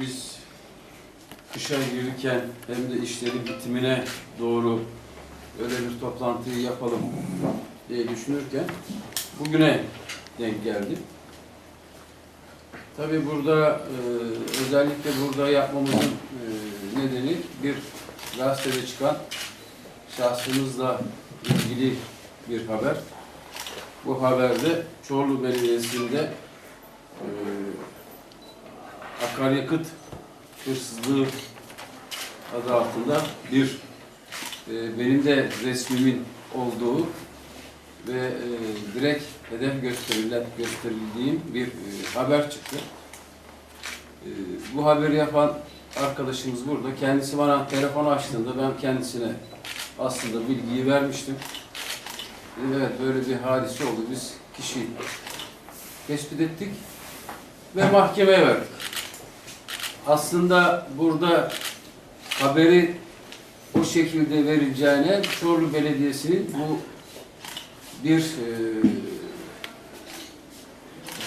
biz kışa girirken hem de işlerin bitimine doğru öyle bir toplantıyı yapalım diye düşünürken bugüne denk geldi. Tabii burada e, özellikle burada yapmamızın e, nedeni bir gazetede çıkan şahsımızla ilgili bir haber. Bu haberde Çorlu Belediyesi'nde e, akaryakıt hırsızlığı adı altında bir e, benim de resmimin olduğu ve e, direkt hedef gösterilen, gösterildiğim bir e, haber çıktı. E, bu haberi yapan arkadaşımız burada. Kendisi bana telefon açtığında ben kendisine aslında bilgiyi vermiştim. Evet böyle bir hadise oldu. Biz kişiyi tespit ettik ve mahkemeye verdik. Aslında burada haberi o şekilde verileceğine Çorlu Belediyesi'nin bu bir e,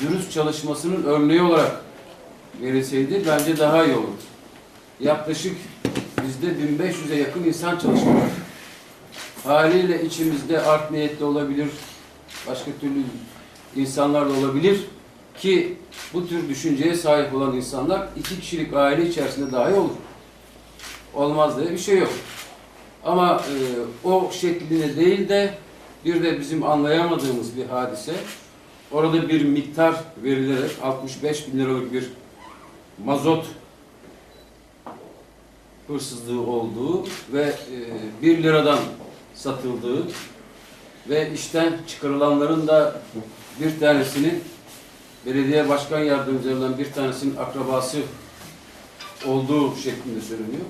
dürüst çalışmasının örneği olarak verilseydi bence daha iyi olurdu. Yaklaşık bizde 1500'e yakın insan çalışıyor. Haliyle içimizde art niyetli olabilir, başka türlü insanlar da olabilir ki bu tür düşünceye sahip olan insanlar iki kişilik aile içerisinde dahi olur. Olmaz diye bir şey yok. Ama e, o şeklinde değil de bir de bizim anlayamadığımız bir hadise. Orada bir miktar verilerek 65 bin liralık bir mazot hırsızlığı olduğu ve e, 1 liradan satıldığı ve işten çıkarılanların da bir tanesinin belediye başkan yardımcılarından bir tanesinin akrabası olduğu şeklinde söyleniyor.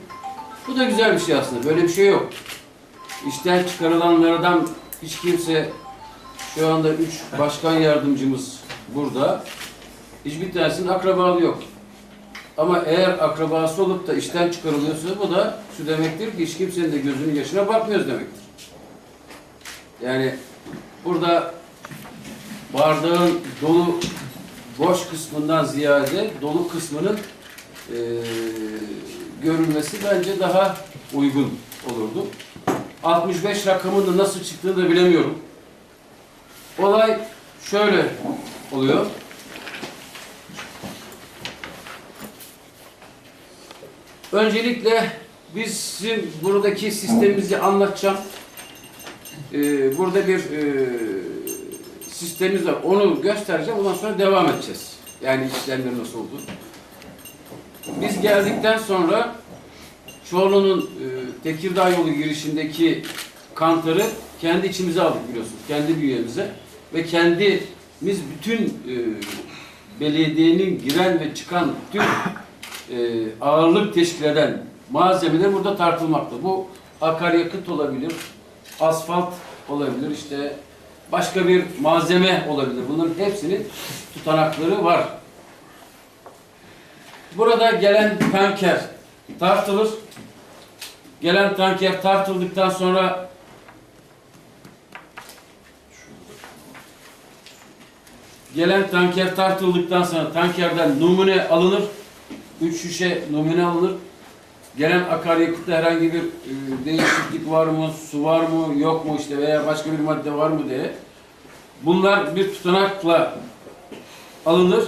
Bu da güzel bir şey aslında. Böyle bir şey yok. İşten çıkarılanlardan hiç kimse şu anda üç başkan yardımcımız burada. Hiçbir tanesinin akrabalığı yok. Ama eğer akrabası olup da işten çıkarılıyorsa bu da şu demektir ki hiç kimsenin de gözünün yaşına bakmıyoruz demektir. Yani burada bardağın dolu boş kısmından ziyade dolu kısmının eee, görülmesi bence daha uygun olurdu. 65 rakamının da nasıl çıktığını da bilemiyorum. Olay şöyle oluyor. Öncelikle bizim buradaki sistemimizi anlatacağım. Ee, burada bir e, sistemimiz var. Onu göstereceğim. Ondan sonra devam edeceğiz. Yani işlemler nasıl oldu. Biz geldikten sonra Çorlu'nun e, Tekirdağ yolu girişindeki kantarı kendi içimize aldık biliyorsunuz. Kendi bünyemize. Ve kendimiz bütün e, belediyenin giren ve çıkan tüm e, ağırlık teşkil eden malzemeler burada tartılmakta. Bu akaryakıt olabilir, asfalt olabilir, işte başka bir malzeme olabilir. Bunların hepsinin tutanakları var. Burada gelen tanker tartılır. Gelen tanker tartıldıktan sonra gelen tanker tartıldıktan sonra tankerden numune alınır. Üç şişe numune alınır. Gelen akaryakıtta herhangi bir e, değişiklik var mı, su var mı, yok mu işte veya başka bir madde var mı diye. Bunlar bir tutanakla alınır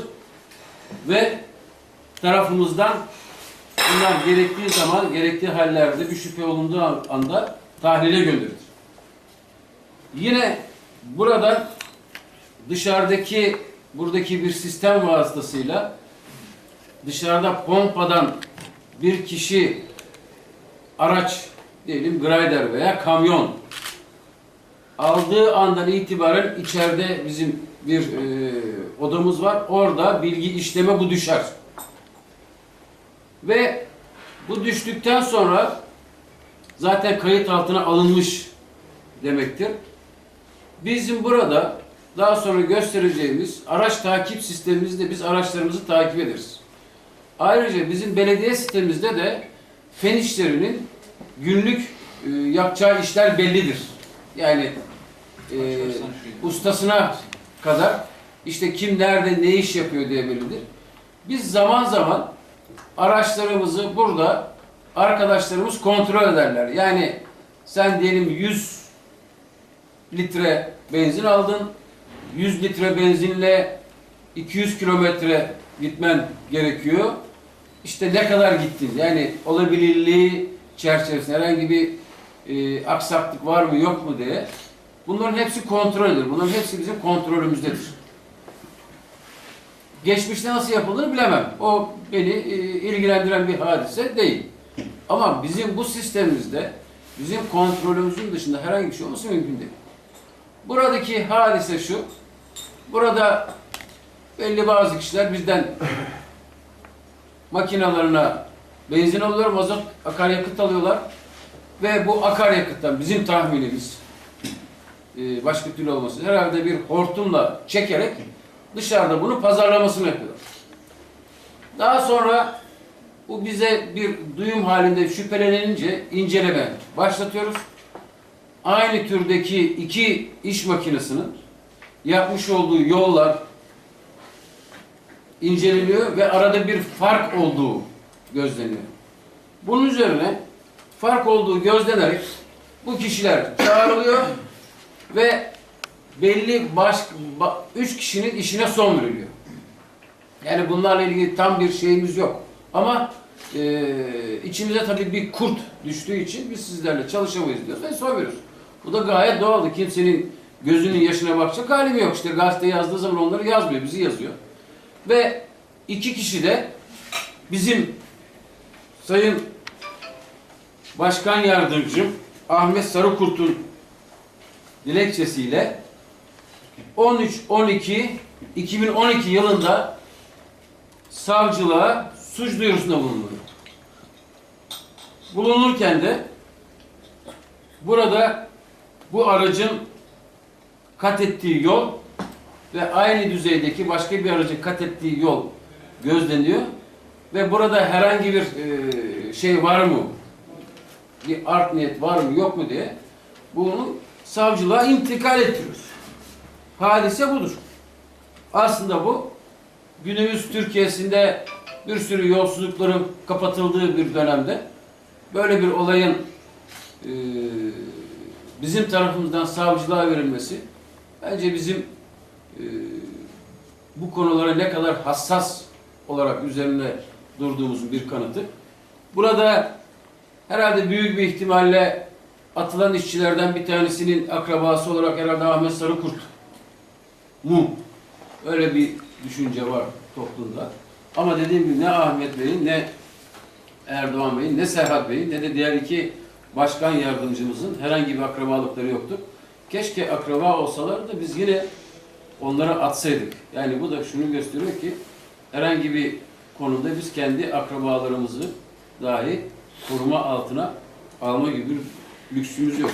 ve tarafımızdan bunlar gerektiği zaman, gerektiği hallerde bir şüphe olunduğu anda tahlile gönderilir. Yine burada dışarıdaki buradaki bir sistem vasıtasıyla dışarıda pompadan bir kişi araç diyelim grider veya kamyon aldığı andan itibaren içeride bizim bir e, odamız var. Orada bilgi işleme bu düşer. Ve bu düştükten sonra zaten kayıt altına alınmış demektir. Bizim burada daha sonra göstereceğimiz araç takip sistemimizde biz araçlarımızı takip ederiz. Ayrıca bizim belediye sitemizde de fen işlerinin günlük e, yapacağı işler bellidir. Yani e, ustasına kadar işte kim nerede ne iş yapıyor diye bellidir. Biz zaman zaman araçlarımızı burada arkadaşlarımız kontrol ederler. Yani sen diyelim 100 litre benzin aldın. 100 litre benzinle 200 kilometre gitmen gerekiyor. İşte ne kadar gittin? Yani olabilirliği çerçevesinde herhangi bir e, aksaklık var mı yok mu diye. Bunların hepsi kontrol edilir. Bunların hepsi bizim kontrolümüzdedir. Geçmişte nasıl yapıldığını bilemem. O beni e, ilgilendiren bir hadise değil. Ama bizim bu sistemimizde bizim kontrolümüzün dışında herhangi bir şey olması mümkün değil. Buradaki hadise şu. Burada belli bazı kişiler bizden makinalarına benzin alıyorlar, mazot, akaryakıt alıyorlar. Ve bu akaryakıttan bizim tahminimiz e, başka türlü olması herhalde bir hortumla çekerek dışarıda bunu pazarlamasını yapıyorlar. Daha sonra bu bize bir duyum halinde şüphelenince inceleme başlatıyoruz. Aynı türdeki iki iş makinesinin yapmış olduğu yollar inceleniyor ve arada bir fark olduğu gözleniyor. Bunun üzerine fark olduğu gözlenerek bu kişiler çağrılıyor ve belli baş, ba- üç kişinin işine son veriliyor. Yani bunlarla ilgili tam bir şeyimiz yok. Ama e, içimize tabii bir kurt düştüğü için biz sizlerle çalışamayız diyoruz ve son veriyoruz. Bu da gayet doğaldı. Kimsenin gözünün yaşına bakacak halim yok. İşte gazete yazdığı zaman onları yazmıyor, bizi yazıyor. Ve iki kişi de bizim Sayın Başkan Yardımcım Ahmet Sarıkurt'un dilekçesiyle 13-12-2012 yılında savcılığa suç duyurusunda bulundu. Bulunurken de burada bu aracın kat ettiği yol ve aynı düzeydeki başka bir aracın kat ettiği yol gözleniyor ve burada herhangi bir e, şey var mı? Bir art niyet var mı yok mu diye bunu savcılığa intikal ettiriyoruz. Hadise budur. Aslında bu günümüz Türkiye'sinde bir sürü yolsuzlukların kapatıldığı bir dönemde böyle bir olayın e, bizim tarafımızdan savcılığa verilmesi bence bizim e, bu konulara ne kadar hassas olarak üzerine durduğumuzun bir kanıtı. Burada herhalde büyük bir ihtimalle atılan işçilerden bir tanesinin akrabası olarak herhalde Ahmet Sarıkurt mu? Öyle bir düşünce var toplumda. Ama dediğim gibi ne Ahmet Bey'in ne Erdoğan Bey'in ne Serhat Bey'in ne de diğer iki başkan yardımcımızın herhangi bir akrabalıkları yoktu. Keşke akraba olsalar da biz yine onlara atsaydık. Yani bu da şunu gösteriyor ki herhangi bir konuda biz kendi akrabalarımızı dahi koruma altına alma gibi bir lüksümüz yok.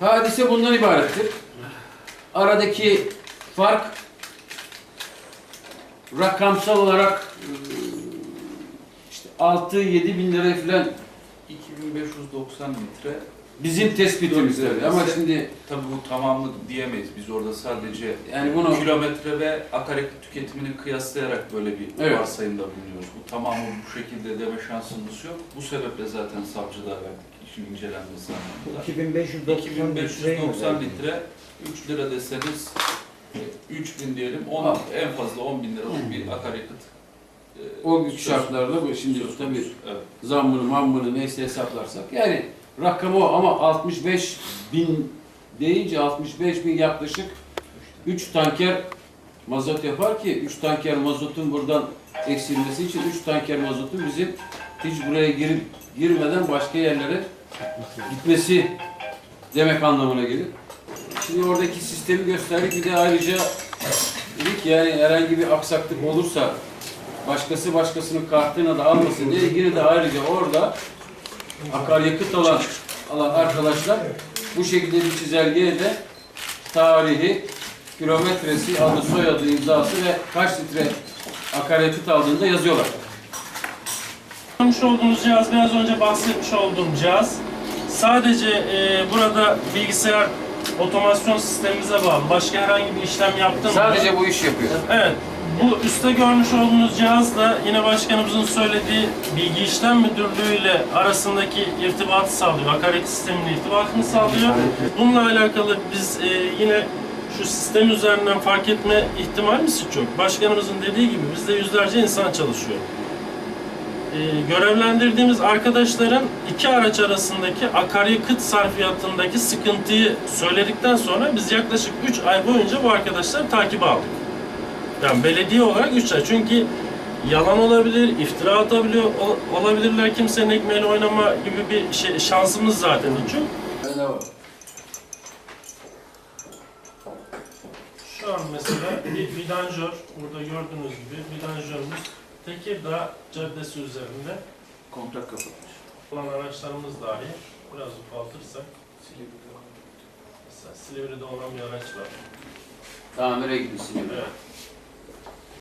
Hadise bundan ibarettir. Aradaki fark rakamsal olarak e, işte 6-7 bin lira falan 2590 litre. Bizim tespitimiz tabii. Ama şimdi Tabii bu tamamlı diyemeyiz. Biz orada sadece yani bunu kilometre ve akaryakıt tüketimini kıyaslayarak böyle bir Evet. varsayımda bulunuyoruz. Bu tamamı bu şekilde deme şansımız yok. Bu sebeple zaten savcılığa verdik işin incelenmesi anlamında. 2590 2590 litre 3 lira deseniz e, 3000 diyelim 10, Ha. en fazla 10 bin liralık bir akaryakıt e, o güç söz- şartlarda bu şimdi söz tabii konusu. Evet. zammını mammını neyse hesaplarsak yani rakam o ama 65 bin deyince 65 bin yaklaşık 3 tanker mazot yapar ki 3 tanker mazotun buradan eksilmesi için 3 tanker mazotun bizim hiç buraya girip girmeden başka yerlere gitmesi demek anlamına gelir. Şimdi oradaki sistemi gösterdik. Bir de ayrıca dedik yani herhangi bir aksaklık olursa başkası başkasının kartına da almasın diye yine de ayrıca orada akaryakıt alan, alan arkadaşlar bu şekilde bir çizelgeye de tarihi, kilometresi, adı, soyadı, imzası ve kaç litre akaryakıt aldığını da yazıyorlar. Görmüş olduğunuz cihaz biraz önce bahsetmiş olduğum cihaz. Sadece e, burada bilgisayar otomasyon sistemimize bağlı. Başka herhangi bir işlem yaptığımızda Sadece bu iş yapıyor. Evet. Bu üstte görmüş olduğunuz cihaz da yine başkanımızın söylediği bilgi işlem müdürlüğü ile arasındaki irtibatı sağlıyor. Akaryakıt sisteminin irtibatını sağlıyor. Bununla alakalı biz e, yine şu sistem üzerinden fark etme ihtimalimiz hiç yok. Başkanımızın dediği gibi bizde yüzlerce insan çalışıyor. E, görevlendirdiğimiz arkadaşların iki araç arasındaki akaryakıt sarfiyatındaki sıkıntıyı söyledikten sonra biz yaklaşık 3 ay boyunca bu arkadaşları takibe aldık. Yani belediye olarak 3 ay. Çünkü yalan olabilir, iftira atabiliyor ol- olabilirler. Kimsenin ekmeğiyle oynama gibi bir şey, şansımız zaten hiç yok. Şu an mesela bir vidanjör, burada gördüğünüz gibi vidanjörümüz Tekirdağ Caddesi üzerinde Kontrak kapatmış. olan araçlarımız dahi biraz ufaltırsak mesela Silivri'de olan bir araç var. Tamire gitmişsin. Evet.